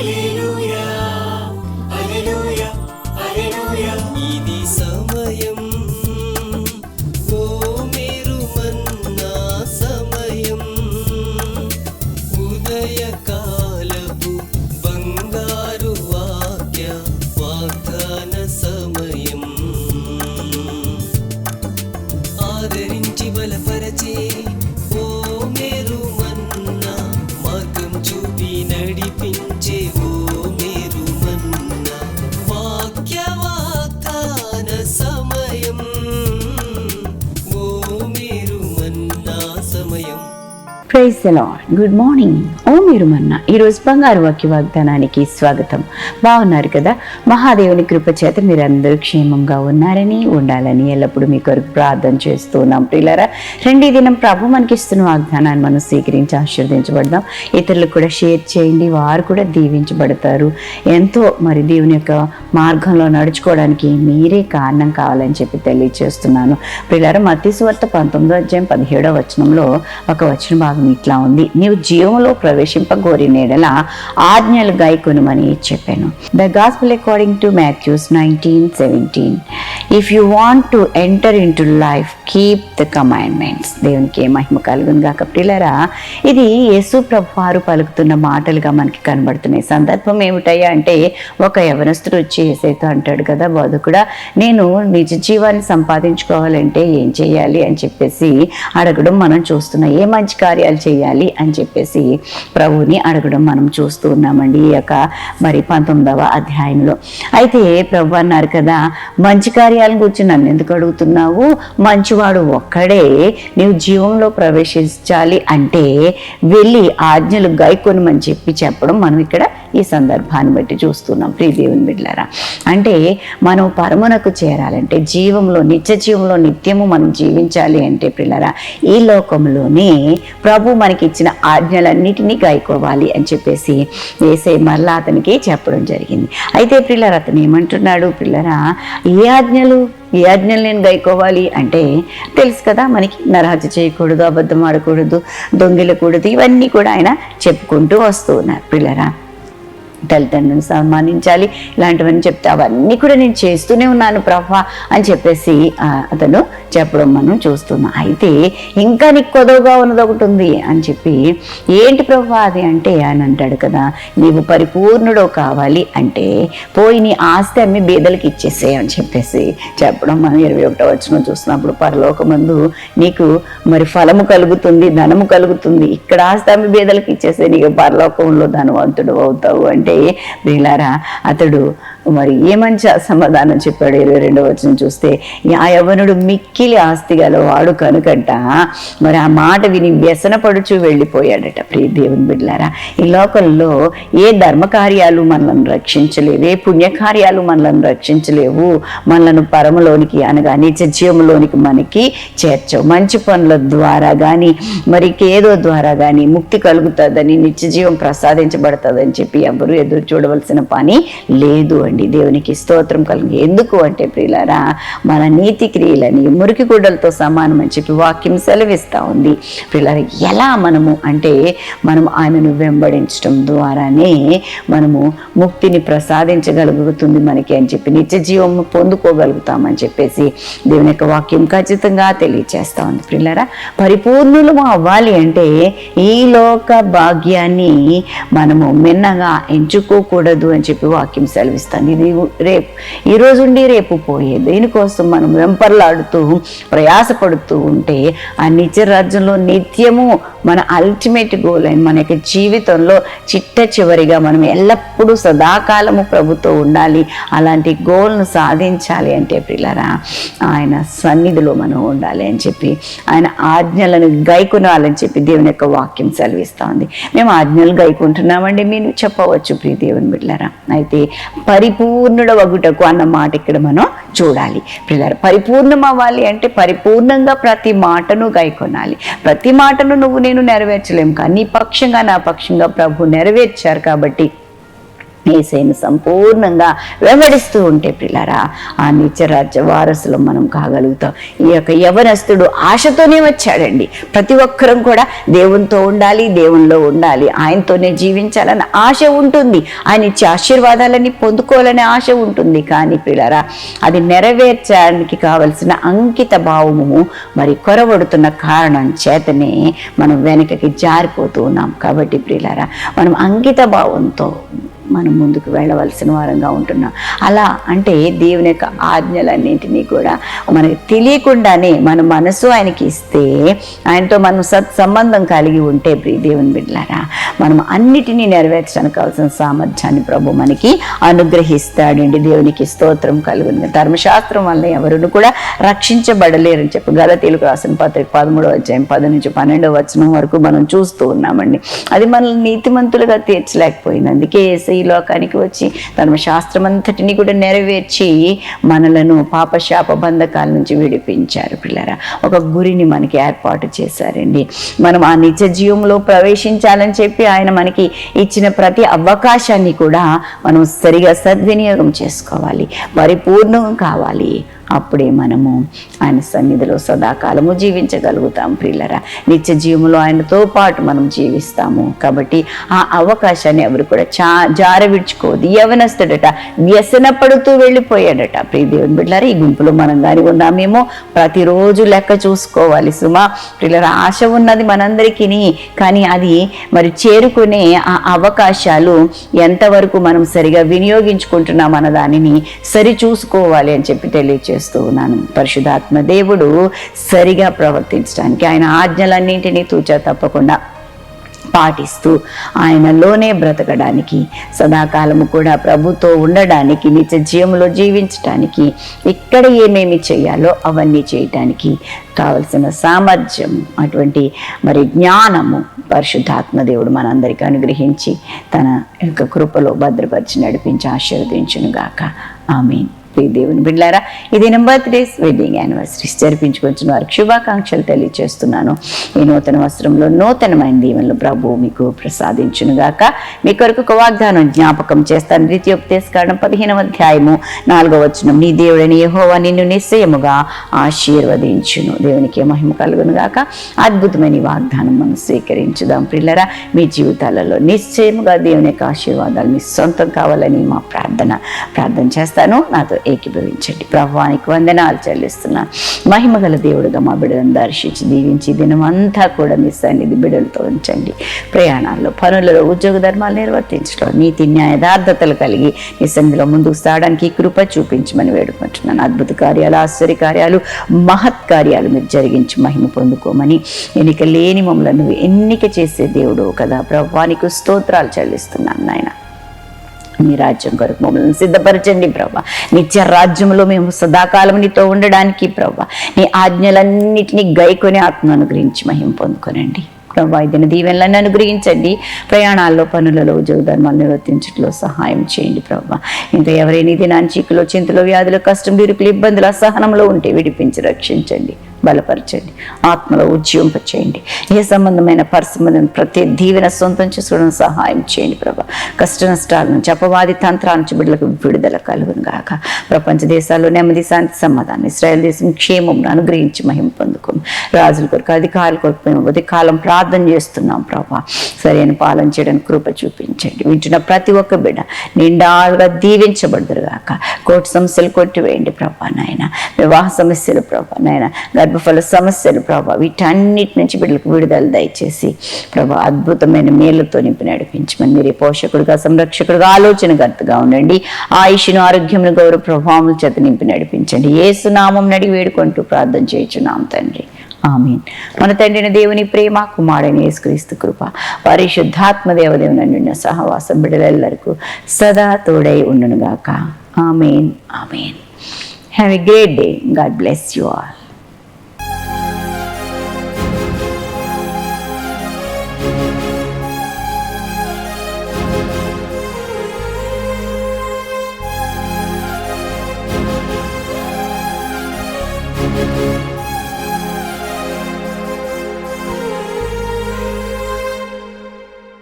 ఇది praise Lord good morning ఓ మీరు మన్న ఈరోజు బంగారు వాక్య వాగ్దానానికి స్వాగతం. బాగున్నారు కదా? మహాదేవుని కృప చేత మీరందరూ క్షేమంగా ఉన్నారని ఉండాలని ఎల్లప్పుడూ మీ కొరకు ప్రార్థన చేస్తూ ఉన్నాం. ప్రియులారా రెండు ఈ దినం ప్రభు మనకి ఇస్తున్న వాగ్దానాన్ని మనం స్వీకరించి ఆశీర్వదించబడదాం. ఇతరులకు కూడా షేర్ చేయండి. వారు కూడా దీవించబడతారు. ఎంతో మరి దేవుని యొక్క మార్గంలో నడుచుకోవడానికి మీరే కారణం కావాలని చెప్పి తెలియజేస్తున్నాను ప్రియులరా మత్తి సువార్త పంతొమ్మిదో అధ్యాయం పదిహేడో వచనంలో ఒక వచన భాగం ఇట్లా ఉంది. నీవు జీవంలో ప్రవేశింపగోరి నేడల ఆజ్ఞలు గాయకొనుమని చెప్పాను. The gospel according to Matthews nineteen seventeen if you want to enter into life keep the commandments దేవునికి మహిమ కలుగును గాక ఇది యేసు ప్రభు వారు పలుకుతున్న మాటలుగా మనకి కనబడుతున్నాయి సందర్భం ఏమిటయ్యా అంటే ఒక యవనస్తుడు వచ్చి ఏసైతో అంటాడు కదా బోధకుడా నేను నిజ జీవాన్ని సంపాదించుకోవాలంటే ఏం చేయాలి? అని చెప్పేసి అడగడం మనం చూస్తున్నాం. ఏ మంచి కార్యాలు చేయాలి అని చెప్పేసి ప్రభువుని అడగడం మనం చూస్తూ ఉన్నామండి ఈ యొక్క మరి పంతొమ్మిదవ అధ్యాయంలో. అయితే ప్రభు అన్నారు కదా మంచి కార్యాలను గురించి నన్ను ఎందుకు అడుగుతున్నావు? మంచివాడు ఒక్కడే నీవు జీవంలో ప్రవేశించాలి అంటే వెళ్ళి ఆజ్ఞలు గాయకొనమని చెప్పి చెప్పడం మనం ఇక్కడ ఈ సందర్భాన్ని బట్టి చూస్తున్నాం. ప్రియ బిడ్లారా అంటే మనం పరమునకు చేరాలంటే జీవంలో నిత్య జీవంలో నిత్యము మనం జీవించాలి అంటే పిల్లరా ఈ లోకంలోనే ప్రభు మనకి ఇచ్చిన ఆజ్ఞలన్నిటినీ గాయకోవాలి అని చెప్పేసి వేసే మరలా అతనికి చెప్పడం జరిగింది. అయితే పిల్లలు అతను ఏమంటున్నాడు పిల్లరా ఏ ఆజ్ఞలు ఏ ఆజ్ఞలు నేను గైకోవాలి అంటే తెలుసు కదా మనకి నరహత్య చేయకూడదు అబద్ధం ఆడకూడదు దొంగిలకూడదు ఇవన్నీ కూడా ఆయన చెప్పుకుంటూ వస్తూ ఉన్నారు పిల్లరా. తల్లిదండ్రులను సన్మానించాలి. ఇలాంటివన్నీ చెప్తే అవన్నీ కూడా నేను చేస్తూనే ఉన్నాను ప్రభా అని చెప్పేసి అతను చెప్పడం మనం చూస్తున్నాం. అయితే ఇంకా నీకు కొదవగా ఉన్నది ఒకటి ఉంది అని చెప్పి ఏంటి ప్రభా అది అంటే అని అంటాడు కదా నీవు పరిపూర్ణుడు కావాలి అంటే పోయి నీ ఆస్తి అమ్మి బీదలకి ఇచ్చేసే అని చెప్పేసి చెప్పడం మనం ఇరవై ఒకటో వచ్చిన చూస్తున్నప్పుడు పరలోకమందు నీకు మరి ఫలము కలుగుతుంది ధనము కలుగుతుంది. ఇక్కడ ఆస్తి అమ్మి బీదలకి ఇచ్చేసే నీకు పరలోకంలో ధనవంతుడు అవుతావు అంటే వీళ్ళారా అతడు మరి ఏ సమాధానం చెప్పాడు ఇరవై రెండవ వచ్చిన చూస్తే ఆ యవనుడు మిక్కిలి ఆస్తి గలవాడు కనుకంట మరి ఆ మాట విని వ్యసనపడుచు వెళ్ళిపోయాడట. ప్రియ దేవుని బిడ్డలారా ఈ లోకంలో ఏ ధర్మకార్యాలు మనల్ని రక్షించలేవు ఏ పుణ్యకార్యాలు మనల్ని రక్షించలేవు మనలను పరమలోనికి అనగా నిత్య జీవంలోనికి మనకి చేర్చవు. మంచి పనుల ద్వారా కానీ మరి ఏదో ద్వారా కానీ ముక్తి కలుగుతుందని నిత్య జీవం ప్రసాదించబడుతుందని చెప్పి ఎవరు ఎదురు చూడవలసిన పని లేదు అండి. దేవునికి స్తోత్రం కలిగి ఎందుకు అంటే ప్రియులారా మన నీతి క్రియలని మురికి గుడ్డలతో సమానం అని చెప్పి వాక్యం సెలవిస్తూ ఉంది. ప్రియులారా ఎలా మనము అంటే మనం ఆయనను వెంబడించడం ద్వారానే మనము ముక్తిని ప్రసాదించగలుగుతుంది మనకి అని చెప్పి నిత్య జీవం పొందుకోగలుగుతామని చెప్పేసి దేవుని యొక్క వాక్యం ఖచ్చితంగా తెలియచేస్తా ఉంది. ప్రియులారా పరిపూర్ణులు అవ్వాలి అంటే ఈ లోక భాగ్యాన్ని మనము మిన్నగా ఎంచుకోకూడదు అని చెప్పి వాక్యం సెలవిస్తాను ఇది రేపు ఈ రేపు పోయే దీనికోసం మనం వెంపర్లాడుతూ ప్రయాసపడుతూ ఉంటే ఆ నిత్య రాజ్యంలో నిత్యము మన అల్టిమేట్ గోల్ అయిన మన యొక్క జీవితంలో చిట్ట చివరిగా మనం ఎల్లప్పుడూ సదాకాలము ప్రభుతో ఉండాలి. అలాంటి గోల్ను సాధించాలి అంటే పిల్లరా ఆయన సన్నిధిలో మనం ఉండాలి అని చెప్పి ఆయన ఆజ్ఞలను గైకొనాలని చెప్పి దేవుని యొక్క వాక్యం సెలవిస్తూ ఉంది మేము ఆజ్ఞలు గైకుంటున్నామండి మీరు చెప్పవచ్చు. ప్రియ దేవుని అయితే పరిపూర్ణుడ వగుటకు అన్న మాట ఇక్కడ మనం చూడాలి. పిల్లలు పరిపూర్ణం అవ్వాలి అంటే పరిపూర్ణంగా ప్రతి మాటను గైకొనాలి. ప్రతి మాటను నువ్వు నేను నెరవేర్చలేము కానీ నీ పక్షంగా నా పక్షంగా ప్రభు నెరవేర్చారు కాబట్టి ఏసైను సంపూర్ణంగా వెంబడిస్తూ ఉంటే పిల్లరా ఆ నిత్యరాజ్య వారసులు మనం కాగలుగుతాం. ఈ యొక్క యవనస్తుడు ఆశతోనే వచ్చాడండి. ప్రతి ఒక్కరం కూడా దేవునితో ఉండాలి దేవునిలో ఉండాలి. ఆయనతోనే జీవించాలని ఆశ ఉంటుంది. ఆయన ఇచ్చే ఆశీర్వాదాలని పొందుకోవాలనే ఆశ ఉంటుంది. కానీ పిల్లరా అది నెరవేర్చడానికి కావలసిన అంకిత భావము మరి కొరవడుతున్న కారణం చేతనే మనం వెనకకి జారిపోతూ ఉన్నాం. కాబట్టి ప్రియులారా మనం అంకిత భావంతో మనం ముందుకు వెళ్ళవలసిన వారంగా ఉంటున్నాం. అలా అంటే దేవుని యొక్క ఆజ్ఞలన్నింటినీ కూడా మనకి తెలియకుండానే మన మనసు ఆయనకి ఇస్తే ఆయనతో మనం సత్ సంబంధం కలిగి ఉంటే ప్రియ దేవుని బిడ్డలారా మనం అన్నిటినీ నెరవేర్చడానికి కావాల్సిన సామర్థ్యాన్ని ప్రభు మనకి అనుగ్రహిస్తాడండి. దేవునికి స్తోత్రం కలుగుతుంది ధర్మశాస్త్రం వల్ల ఎవరును కూడా రక్షించబడలేరని చెప్పి గలతీలకు రాసిన పత్రిక పదమూడవ అధ్యాయం పది నుంచి పన్నెండవ వచనం వరకు మనం చూస్తూ ఉన్నామండి. అది మనల్ని నీతిమంతులుగా తీర్చలేకపోయింది. అందుకే ఏసై లోకానికి వచ్చి ధర్మశాస్త్రమంతటిని కూడా నెరవేర్చి మనలను పాపశాప బంధకాల నుంచి విడిపించారు పిల్లరా. ఒక గురిని మనకి ఏర్పాటు చేశారండి. మనం ఆ నిత్య జీవంలో ప్రవేశించాలని చెప్పి ఆయన మనకి ఇచ్చిన ప్రతి అవకాశాన్ని కూడా మనం సరిగా సద్వినియోగం చేసుకోవాలి పరిపూర్ణం కావాలి. అప్పుడే మనము ఆయన సన్నిధిలో సదాకాలము జీవించగలుగుతాం ప్రియులరా. నిత్య జీవంలో ఆయనతో పాటు మనం జీవిస్తాము. కాబట్టి ఆ అవకాశాన్ని ఎవరు కూడా చా జార విడుచుకోవద్దు యవనస్తుడట వ్యసన పడుతూ వెళ్ళిపోయాడట. ప్రియ దేవుని బిడ్డారా ఈ గుంపులో మనం కానీ ఉన్నామేమో ప్రతిరోజు లెక్క చూసుకోవాలి. సుమా ప్రియులరా ఆశ ఉన్నది మనందరికీ కానీ అది మరి చేరుకునే ఆ అవకాశాలు ఎంతవరకు మనం సరిగా వినియోగించుకుంటున్నాం అన్న దానిని సరి చూసుకోవాలి అని చెప్పి తెలియచేస్తూ ఉన్నాను. పరిశుధాత్మ దేవుడు సరిగా ప్రవర్తించడానికి ఆయన ఆజ్ఞలన్నింటినీ తూచా తప్పకుండా పాటిస్తూ ఆయనలోనే బ్రతకడానికి సదాకాలము కూడా ప్రభుతో ఉండడానికి నిత్య జీవంలో జీవించటానికి ఇక్కడ ఏమేమి చేయాలో అవన్నీ చేయటానికి కావలసిన సామర్థ్యం అటువంటి మరి జ్ఞానము పరిశుద్ధాత్మ దేవుడు మనందరికీ అనుగ్రహించి తన యొక్క కృపలో భద్రపరిచి నడిపించి ఆశీర్వదించునుగాక. గాక ప్రియ దేవుని బిడ్లారా ఇది నెంబర్ బర్త్డేస్ వెడ్డింగ్ యానివర్సరీస్ జరిపించుకొచ్చిన వారికి శుభాకాంక్షలు తెలియజేస్తున్నాను ఈ నూతన వస్త్రంలో నూతనమైన దీవెనలు ప్రభు మీకు ప్రసాదించును గాక. మీ కొరకు ఒక వాగ్దానం జ్ఞాపకం చేస్తాను. ద్వితీయోపదేశ కారణం పదిహేనవ అధ్యాయము నాలుగవ వచనం. నీ దేవుడని యహోవా నిన్ను నిశ్చయముగా ఆశీర్వదించును. దేవునికి మహిమ కలుగును గాక. అద్భుతమైన వాగ్దానం మనం స్వీకరించుదాం. పిల్లరా మీ జీవితాలలో నిశ్చయముగా దేవుని యొక్క ఆశీర్వాదాలు మీ సొంతం కావాలని మా ప్రార్థన ప్రార్థన చేస్తాను. నాతో ఏకీభవించండి. ప్రభానికి వందనాలు చెల్లిస్తున్నాను మహిమగల దేవుడుగా మా బిడ్డలను దర్శించి దీవించి దినమంతా కూడా మీ సన్నిధి బిడ్డలతో ఉంచండి. ప్రయాణాల్లో పనులలో ఉద్యోగ ధర్మాలు నిర్వర్తించడం నీతి న్యాయ యథార్థతలు కలిగి నీ సన్నిధిలో ముందుకు సాగడానికి కృప చూపించమని వేడుకుంటున్నాను. అద్భుత కార్యాలు ఆశ్చర్య కార్యాలు మహత్ కార్యాలు మీరు జరిగించి మహిమ పొందుకోమని ఎన్నిక లేని మమ్మల్ని నువ్వు ఎన్నిక చేసే దేవుడు కదా. ప్రభానికి స్తోత్రాలు చెల్లిస్తున్నాను నాయన. మీ రాజ్యం కొరకు మమ్మల్ని సిద్ధపరచండి ప్రభా. నిత్య రాజ్యంలో మేము సదాకాలం నీతో ఉండడానికి ప్రభా. నీ ఆజ్ఞలన్నింటినీ గైకొని ఆత్మ అనుగ్రహించి మహిం పొందుకొనండి. ప్రభా ఇదిన దీవెనలను అనుగ్రహించండి. ప్రయాణాల్లో పనులలో ఉద్యోగధర్మాలు నిర్వర్తించడంలో సహాయం చేయండి ప్రభా. ఇంకా ఎవరైనా దినాన్ని చీకులో చింతలో వ్యాధులు కష్టం బిరుకులు ఇబ్బందులు అసహనంలో ఉంటే విడిపించి రక్షించండి. బలపరచండి. ఆత్మలో ఉజ్జింపచేయండి ఏ సంబంధమైన పరిసంబంధం ప్రతి దీవెన సొంతం చేసుకోవడం సహాయం చేయండి ప్రభా. కష్ట నష్టాల నుంచి అపవాది తంత్రాల నుంచి బిడ్డలకు విడుదల కలుగును గాక. ప్రపంచ దేశాల్లో నెమ్మది శాంతి సమాధానం ఇస్రాయల్ దేశం క్షేమం అనుగ్రహించి మహిమ పొందుకుని రాజుల కొరకు అధికారుల కొరకు మేము కాలం ప్రార్థన చేస్తున్నాం ప్రభా. సరైన పాలన చేయడానికి కృప చూపించండి. వింటున్న ప్రతి ఒక్క బిడ్డ నిండాలుగా దీవించబడదురు గాక. కోర్టు సమస్యలు కొట్టివేయండి ప్రభా నాయన. వివాహ సమస్యలు ప్రభా నాయన. గర్భఫల సమస్యలు ప్రభా వీటన్నిటి నుంచి బిడ్డలకు విడుదల దయచేసి ప్రభా అద్భుతమైన మేలుతో నింపి నడిపించమని మీరే పోషకుడుగా సంరక్షకుడుగా ఆలోచనకర్తగా ఉండండి. ఆయుష్ను ఆరోగ్యమును గౌరవ ప్రభావముల చేత నింపి నడిపించండి. ఏసునామం నడి వేడుకుంటూ ప్రార్థన చేయుచున్నాం తండ్రి. ఆమీన్. మన తండ్రిని దేవుని ప్రేమ కుమారుని యేసుక్రీస్తు కృప పరిశుద్ధాత్మ దేవదేవుని నిన్న సహవాసం బిడ్డలెల్లరకు సదా తోడై ఉండునుగాక. Amen. Amen. Have a great day God bless you all